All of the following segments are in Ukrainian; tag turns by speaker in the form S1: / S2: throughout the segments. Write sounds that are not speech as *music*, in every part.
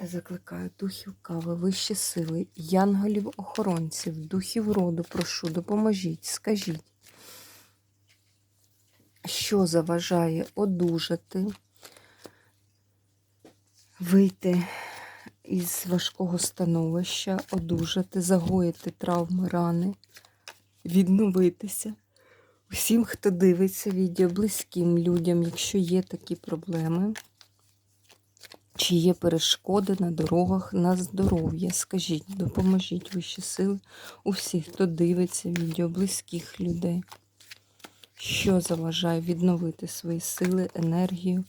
S1: Та закликаю духів кави, вищі сили, янголів-охоронців, духів роду, прошу, допоможіть, скажіть, що заважає одужати, вийти із важкого становища, одужати, загоїти травми, рани, відновитися. Усім, хто дивиться відео, близьким людям, якщо є такі проблеми. Чи є перешкоди на дорогах на здоров'я? Скажіть, допоможіть вищі сили у всіх, хто дивиться відео, близьких людей, що заважає відновити свої сили, енергію,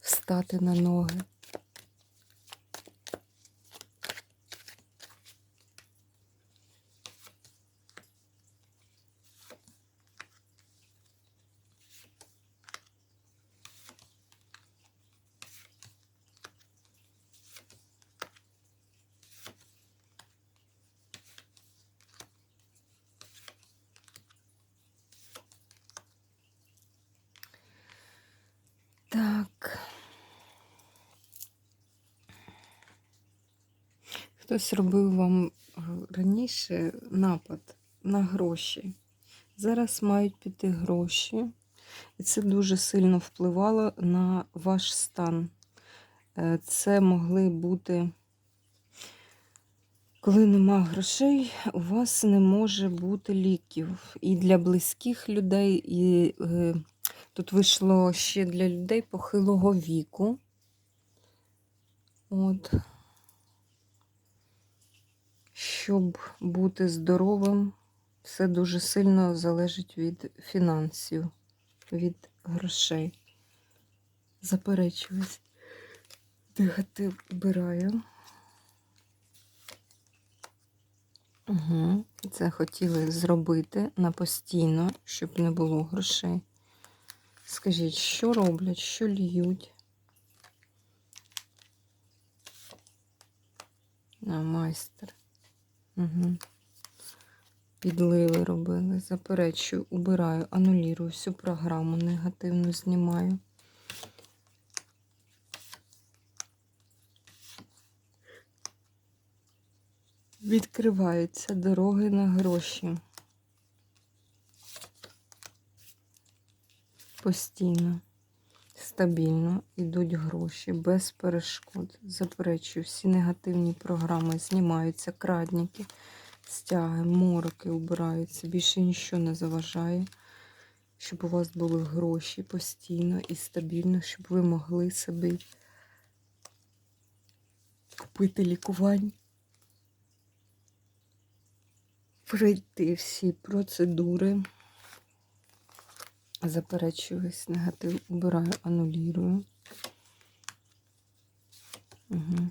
S1: встати на ноги. Хтось робив вам е, раніше напад на гроші. Зараз мають піти гроші, і це дуже сильно впливало на ваш стан. Е, Це могли бути, коли нема грошей, у вас не може бути ліків. І для близьких людей, і е, Тут вийшло ще для людей похилого віку. От. Щоб бути здоровим, все дуже сильно залежить від фінансів, від грошей. Заперечуюсь. Дихати вбираю. Угу. Це хотіли зробити на постійно, щоб не було грошей. Скажіть, що роблять, що льють? А, майстер. Угу. Підливи робили. Заперечую, убираю, анулірую всю програму негативну знімаю. Відкриваються дороги на гроші. Постійно, стабільно йдуть гроші, без перешкод. Заперечую, всі негативні програми знімаються, крадники, стяги, мороки убираються. Більше нічого не заважає, щоб у вас були гроші постійно і стабільно, щоб ви могли собі купити лікування. Пройти всі процедури. Заперечую весь негатив, убираю, анулірую. Угу.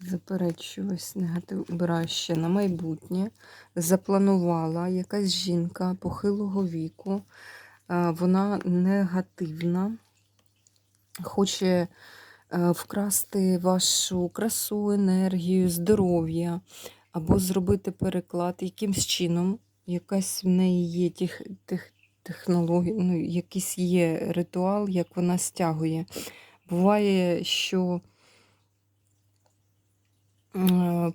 S1: Заперечую негатив, убираю ще на майбутнє. Запланувала якась жінка похилого віку, вона негативна, хоче вкрасти вашу красу, енергію, здоров'я або зробити переклад якимсь чином якась в неї є тех, тех, технологія, ну, якийсь є ритуал, як вона стягує. Буває, що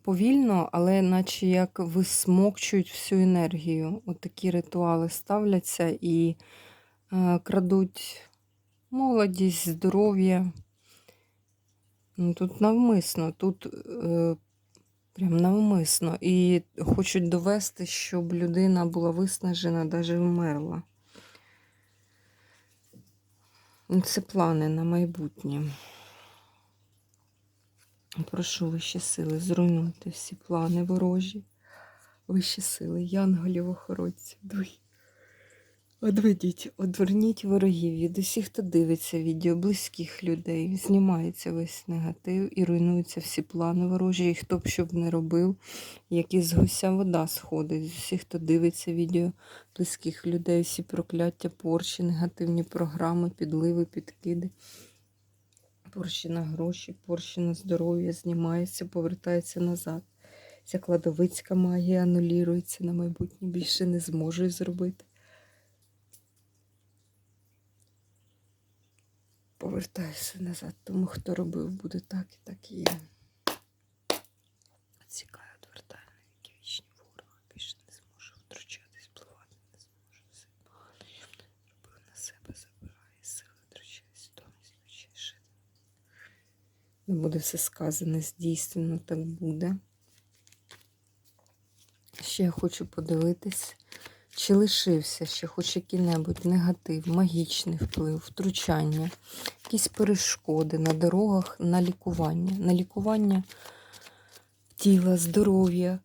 S1: повільно, але наче як висмокчують всю енергію. От такі ритуали ставляться і крадуть молодість, здоров'я. Ну, Тут навмисно, тут е, Прям навмисно. І хочуть довести, щоб людина була виснажена, навіть вмерла. Ну, це плани на майбутнє. Прошу вищі сили, зруйнуйте всі плани ворожі, вищі сили, янголів, охоронців, духів. Одведіть, одверніть ворогів від усіх, хто дивиться відео, близьких людей. Знімається весь негатив і руйнуються всі плани ворожі, і хто б що б не робив, як із гуся вода сходить. З усіх, хто дивиться відео, близьких людей, всі прокляття, порчі, негативні програми, підливи, підкиди. Порчі на гроші, порчі на здоров'я знімається, повертається назад. Ця кладовицька магія анулюється на майбутнє, більше не зможу зробити. Повертаюся назад, тому хто робив, буде так і так і є. Цікає, відвертаю на віки вічні ворога, більше не зможу втручатись, впливати не зможу. Все робив на себе, забирає сили, втрачає свідомість, втрачає жити. Не буде все сказане, здійснено, так буде. Ще я хочу подивитись, чи лишився ще хоч який-небудь негатив, магічний вплив, втручання, якісь перешкоди на дорогах на лікування, на лікування тіла, здоров'я,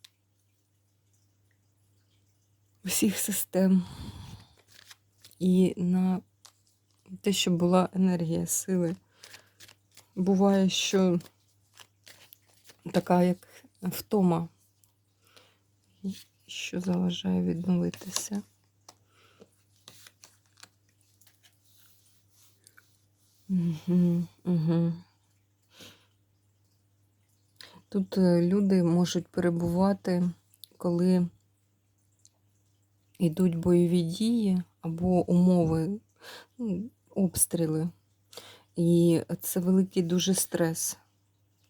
S1: усіх систем. І на те, щоб була енергія сили. Буває, що така як втома що заважає відновитися. Угу, угу. Тут е, люди можуть перебувати, коли йдуть бойові дії або умови, ну, обстріли. І це великий дуже стрес.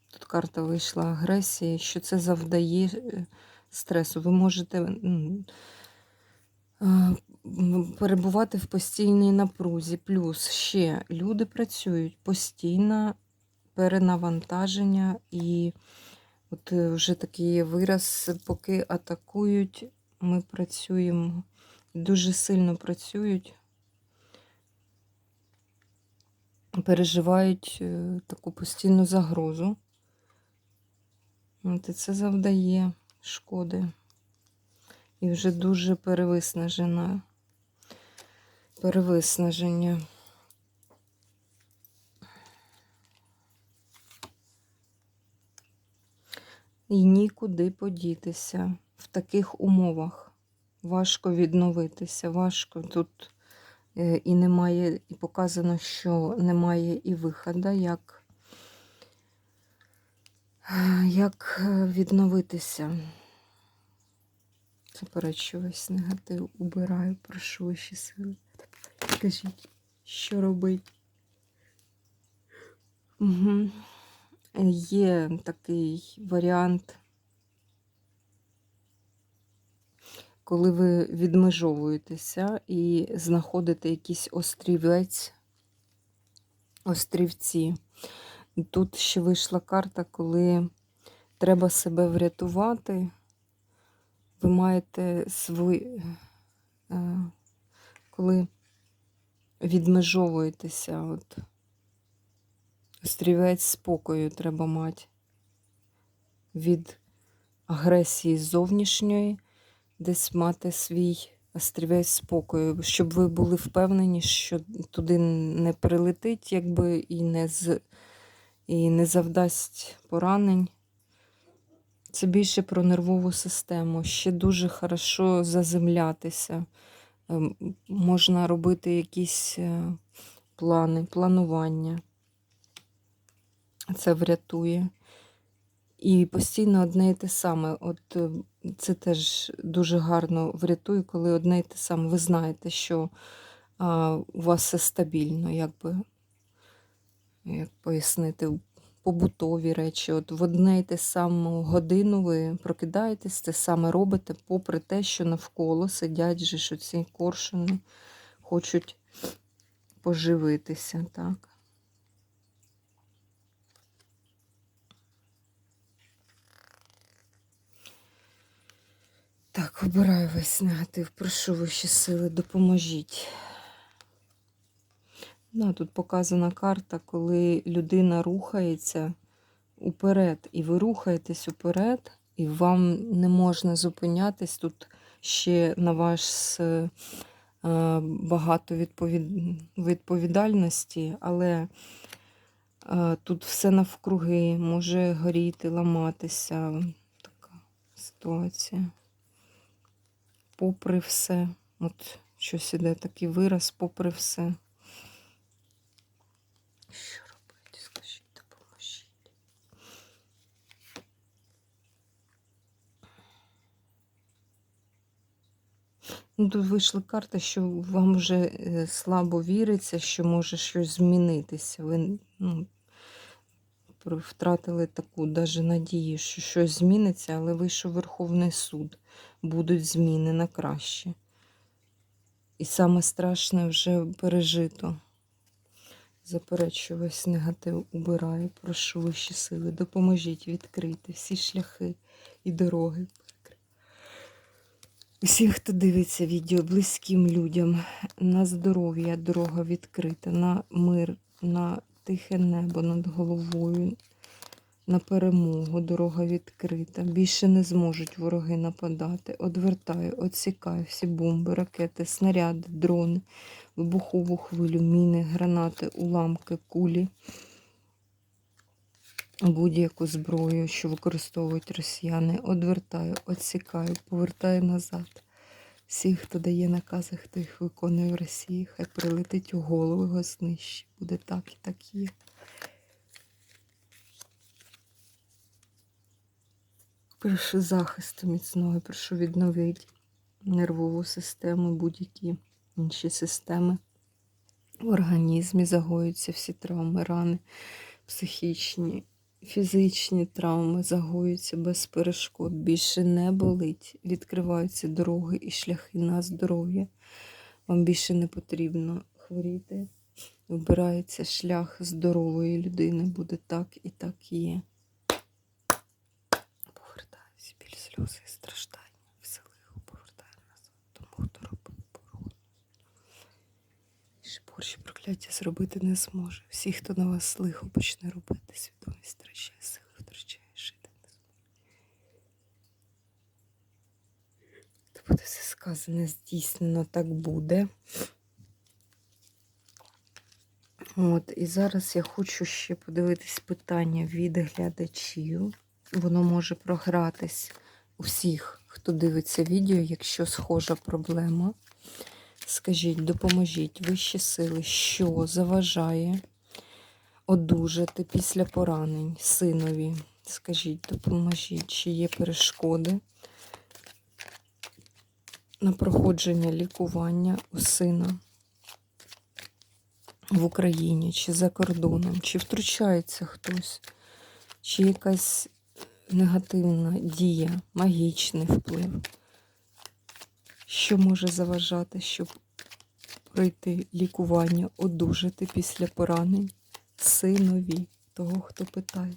S1: Тут карта вийшла агресії, що це завдає е, стресу. Ви можете перебувати в постійній напрузі. Плюс ще люди працюють постійно перенавантаження, і от е, вже такий вираз, поки атакують, ми працюємо. Дуже сильно працюють. Переживають е, таку постійну загрозу. От і це завдає шкоди. І вже дуже перевиснажена. Перевиснаження. І нікуди подітися в таких умовах. Важко відновитися, важко тут е, і немає, і показано, що немає і виходу, як як е, відновитися? Заперечу весь негатив, убираю, прошу ваші сили. Скажіть, що робить? Угу. Є такий варіант, коли ви відмежовуєтеся і знаходите якийсь острівець, острівці. Тут ще вийшла карта, коли треба себе врятувати. Ви маєте свої, е, коли відмежовуєтеся, от, острівець спокою треба мати від агресії зовнішньої, десь мати свій острівець спокою, щоб ви були впевнені, що туди не прилетить, якби і не з і не завдасть поранень. Це більше про нервову систему. Ще дуже хорошо заземлятися. Ем, можна робити якісь е, плани, планування. Це врятує. І постійно одне і те саме. От е, це теж дуже гарно врятує, коли одне і те саме. Ви знаєте, що а, у вас все стабільно, якби як пояснити, побутові речі. От в одне й те саму годину ви прокидаєтесь, те саме робите, попри те, що навколо сидять же що ці коршуни хочуть поживитися, так. Так, обираю весь негатив, прошу вищі сили, допоможіть. Да, Тут показана карта, коли людина рухається уперед, і ви рухаєтесь уперед, і вам не можна зупинятись. Тут ще на ваш багато відповід... відповідальності, але е, тут все навкруги може горіти, ламатися. Така ситуація. Попри все. От щось іде такий вираз, попри все. Що робити? Скажіть, допоможіть. Ну, тут вийшли карти, що вам вже е, слабо віриться, що може щось змінитися. Ви ну, втратили таку даже надію, що щось зміниться, але вийшов Верховний суд. Будуть зміни на краще. І саме страшне вже пережито. Заперечую весь негатив убираю. Прошу вищі сили, допоможіть відкрити всі шляхи і дороги. Усім, хто дивиться відео, близьким людям, на здоров'я дорога відкрита, на мир, на тихе небо над головою, на перемогу дорога відкрита. Більше не зможуть вороги нападати. Одвертаю, отсікаю всі бомби, ракети, снаряди, дрони, вибухову хвилю, міни, гранати, уламки, кулі. Будь-яку зброю, що використовують росіяни, одвертаю, отсікаю, повертаю назад. Всіх, хто дає накази, хто їх виконує в Росії, хай прилетить у голову, його знищить. Буде так і так є. Прошу захисту міцного, прошу відновити нервову систему, будь-які інші системи. В організмі загоюються всі травми, рани, психічні, фізичні травми загоюються без перешкод. Більше не болить. Відкриваються дороги і шляхи на здоров'я. Вам більше не потрібно хворіти. Вибирається шлях здорової людини. Буде так і так є. Повертаюся біль сльози і страждання. Все лихо повертаю назад. Тому хто робив порог. Більше прокляття зробити не зможе. Всі, хто на вас лихо почне робити, свідомість втрачає, сили втрачає, жити не зможе. То буде все сказане, здійснено, так буде. От, і зараз я хочу ще подивитись питання від глядачів. Воно може програтись у всіх, хто дивиться відео, якщо схожа проблема. Скажіть, допоможіть вищі сили, що заважає одужати після поранень синові. Скажіть, допоможіть, чи є перешкоди на проходження лікування у сина в Україні, чи за кордоном, чи втручається хтось, чи якась негативна дія, магічний вплив. Що може заважати, щоб пройти лікування, одужати після поранень синові того, хто питає?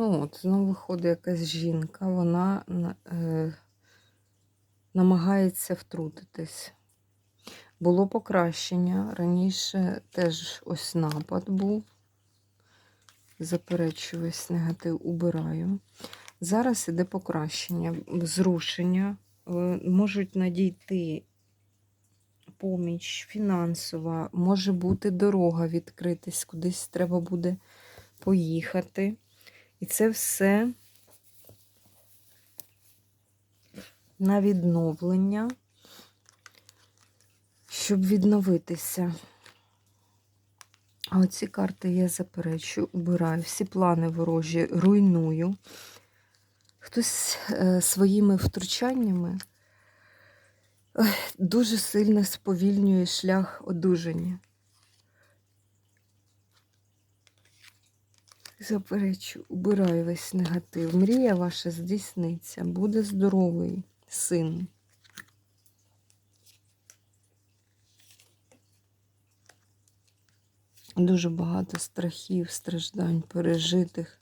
S1: Ну от, знову виходить якась жінка, вона е, намагається втрутитись. Було покращення. Раніше теж ось напад був. Заперечую весь негатив, убираю. Зараз іде покращення, зрушення. Е, Можуть надійти поміч фінансова, може бути дорога відкритись, кудись треба буде поїхати. І це все на відновлення, щоб відновитися. А оці карти я заперечую, убираю, всі плани ворожі руйную. Хтось е, своїми втручаннями дуже сильно сповільнює шлях одужання. Заперечу, убираю весь негатив. Мрія ваша здійсниться, буде здоровий син. Дуже багато страхів, страждань, пережитих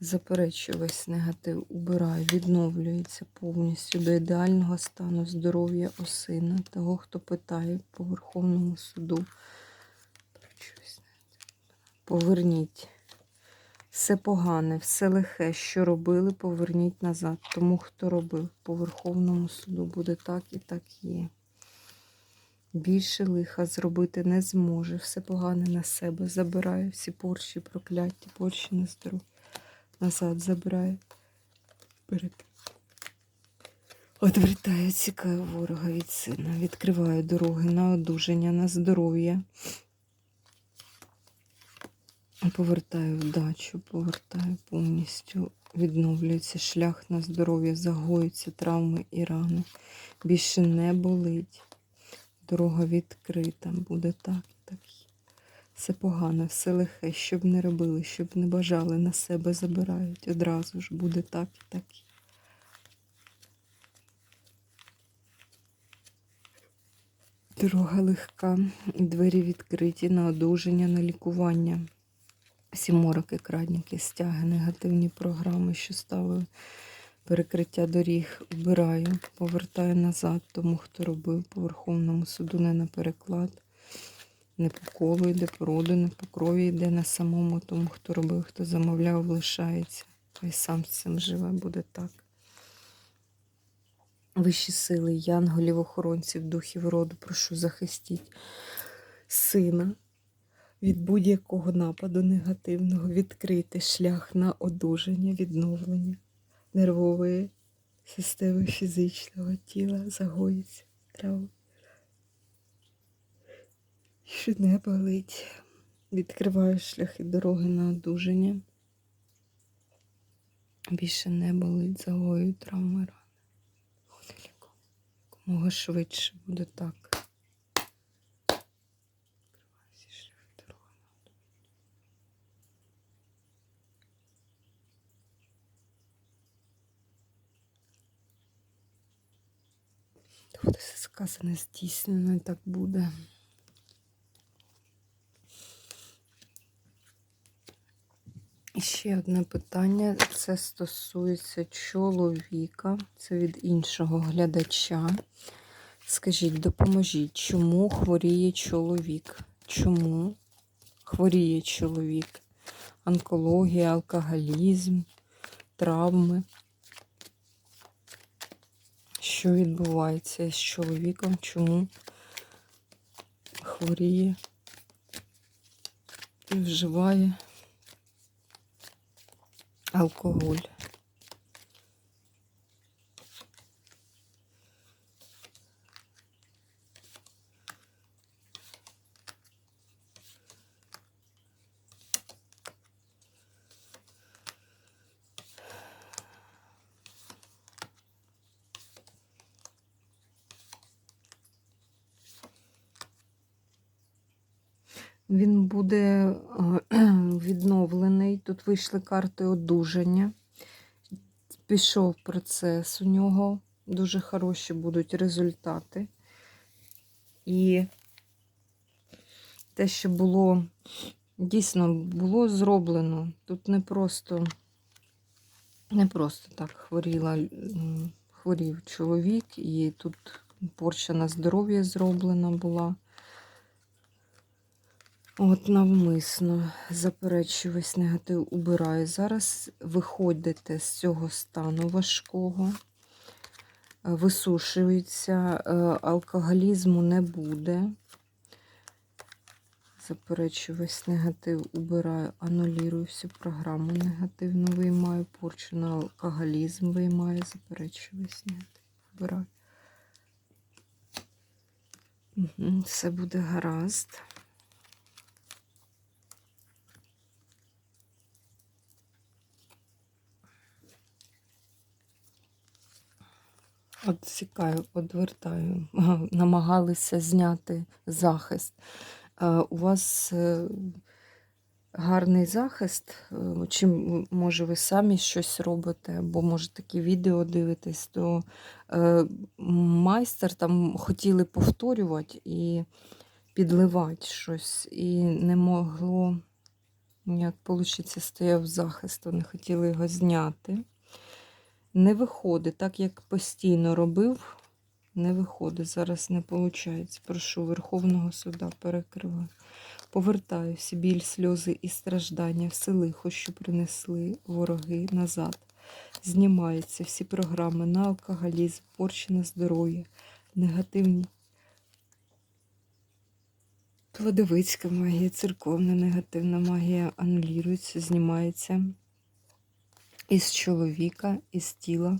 S1: Заперечую весь негатив, убираю, відновлюється повністю до ідеального стану здоров'я осина, того, хто питає по Верховному суду. Поверніть. Все погане, все лихе, що робили, поверніть назад. Тому, хто робив по Верховному суду, буде так і так є. Більше лиха зробити не зможе. Все погане на себе забирає, всі порчі, прокляття, порчі на здоров'я. Назад забирає. Перед. Одвертає, цікає ворога від сина. Відкриває дороги на одужання, на здоров'я. Повертаю вдачу, повертаю повністю. Відновлюється шлях на здоров'я, загоюються травми і рани. Більше не болить. Дорога відкрита, буде так і так. Все погане, все лихе, щоб не робили, щоб не бажали, на себе забирають. Одразу ж буде так і так. Дорога легка, двері відкриті на одужання, на лікування. Всі мороки, крадніки, стяги, негативні програми, що ставили перекриття доріг, убираю, повертаю назад тому, хто робив по Верховному суду, не на переклад, не по колу йде, по роду, не по крові йде на самому, тому, хто робив, хто замовляв, лишається. Хай сам з цим живе, буде так. Вищі сили, янголів, охоронців, духів роду, прошу захистіть сина від будь-якого нападу негативного, відкрити шлях на одужання, відновлення нервової системи фізичного тіла, загоїться травми. Що не болить. Відкриваю шляхи дороги на одужання. Більше не болить, загою травми рани. Якомога швидше буде так. Відкриваю всі шляхи дороги на одужання. Буде все сказане, здійснено, і так буде. Ще одне питання. Це стосується чоловіка. Це від іншого глядача. Скажіть, допоможіть, чому хворіє чоловік? Чому хворіє чоловік? Онкологія, алкоголізм, травми. Що відбувається з чоловіком? Чому хворіє і вживає алкоголь? Він буде е, відновлений. Вийшли карти одужання. Пішов процес у нього. Дуже хороші будуть результати. І те, що було дійсно було зроблено. Тут не просто, не просто так хворіла, хворів чоловік, і тут порча на здоров'я зроблена була. От навмисно заперечую весь негатив, убираю. Зараз виходите з цього стану важкого, е, висушується, е, алкоголізму не буде. Заперечую весь негатив, убираю, анулірую всю програму негативну, виймаю, порчу на алкоголізм виймаю, заперечую весь негатив, убираю. Мгм, Все буде гаразд. Отсікаю, одвертаю. *laughs* Намагалися зняти захист. Е, У вас е, гарний захист. е, Чим може ви самі щось робите, або може такі відео дивитесь, то майстер там хотіли повторювати і підливати щось, і не могло Як вийде, стояв захист, вони хотіли його зняти. Не виходить, так як постійно робив, не виходить. Зараз не виходить. Прошу Верховного суда перекриваю. Повертаю всі біль, сльози і страждання, все лихо, що принесли вороги назад. Знімаються всі програми на алкоголізм, порчі на здоров'я, негативні. Кладовицька магія, церковна негативна магія анулюється, знімається із чоловіка, із тіла,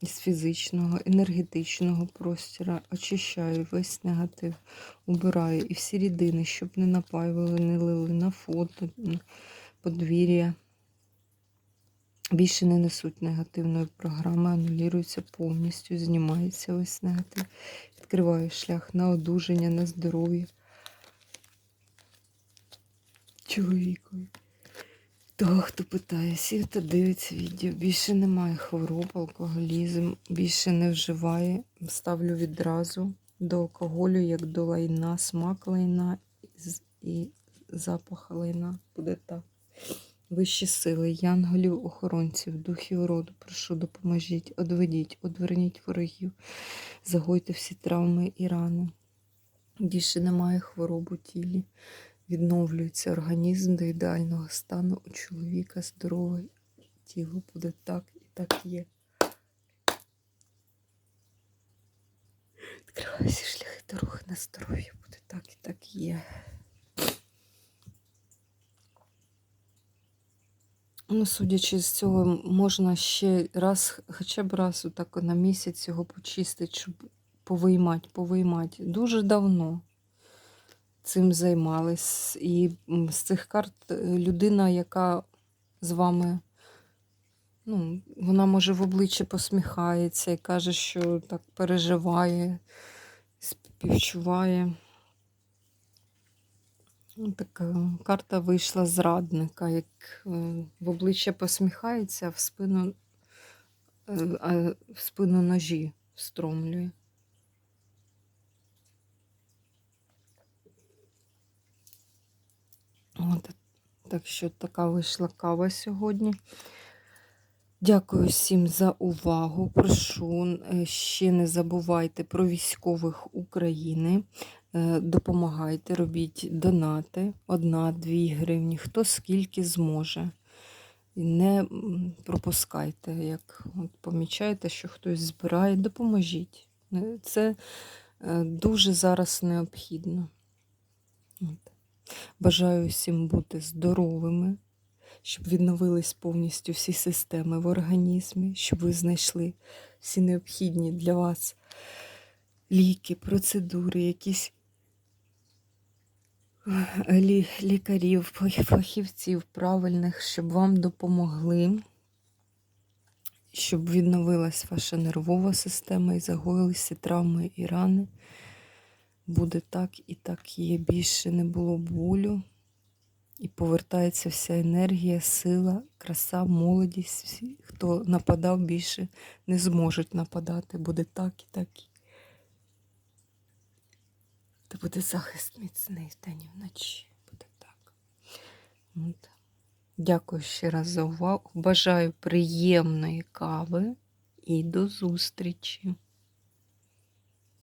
S1: із фізичного, енергетичного простіра. Очищаю весь негатив, убираю і всі рідини, щоб не напаювали, не лили на фото, на подвір'я. Більше не несуть негативної програми, анулюються повністю, знімається весь негатив. Відкриваю шлях на одужання, на здоров'я чоловікові. Того, хто питає, сів та дивиться відео. Більше немає хвороб, алкоголізм, більше не вживає. Ставлю відразу до алкоголю, як до лайна, смак лайна і запах лайна. Буде так. Вищі сили, янголів, охоронців, духів роду, прошу, допоможіть, одведіть, одверніть ворогів, загойте всі травми і рани. Більше немає хвороб у тілі. Відновлюється організм до ідеального стану у чоловіка, здорове тіло буде так і так є. Відкриваю всі шляхи дороги на здоров'я, буде так і так є. Ну, судячи з цього, можна ще раз, хоча б раз отак на місяць його почистити, щоб повиймати, повиймати. Дуже давно цим займались. І з цих карт е, людина, яка з вами, ну, вона може в обличчя посміхається і каже, що так переживає, співчуває. Така карта вийшла зрадника, як е, в обличчя посміхається, а в спину, е, а в спину ножі встромлює. От, так що така вийшла кава сьогодні. Дякую всім за увагу. Прошу, е, ще не забувайте про військових України. Е, Допомагайте, робіть донати. Одна-дві гривні, хто скільки зможе. І не пропускайте, як от помічаєте, що хтось збирає, допоможіть. Е, Це дуже зараз необхідно. Бажаю всім бути здоровими, щоб відновились повністю всі системи в організмі, щоб ви знайшли всі необхідні для вас ліки, процедури, якісь е, лі, лікарів, фахівців правильних, щоб вам допомогли, щоб відновилась ваша нервова система і загоїлися травми і рани. Буде так і так є. Більше не було болю. І повертається вся енергія, сила, краса, молодість. Всі, хто нападав, більше не зможуть нападати. Буде так і так. Та буде захист міцний вдень і вночі. Буде так. От. Дякую ще раз за увагу. Бажаю приємної кави і до зустрічі!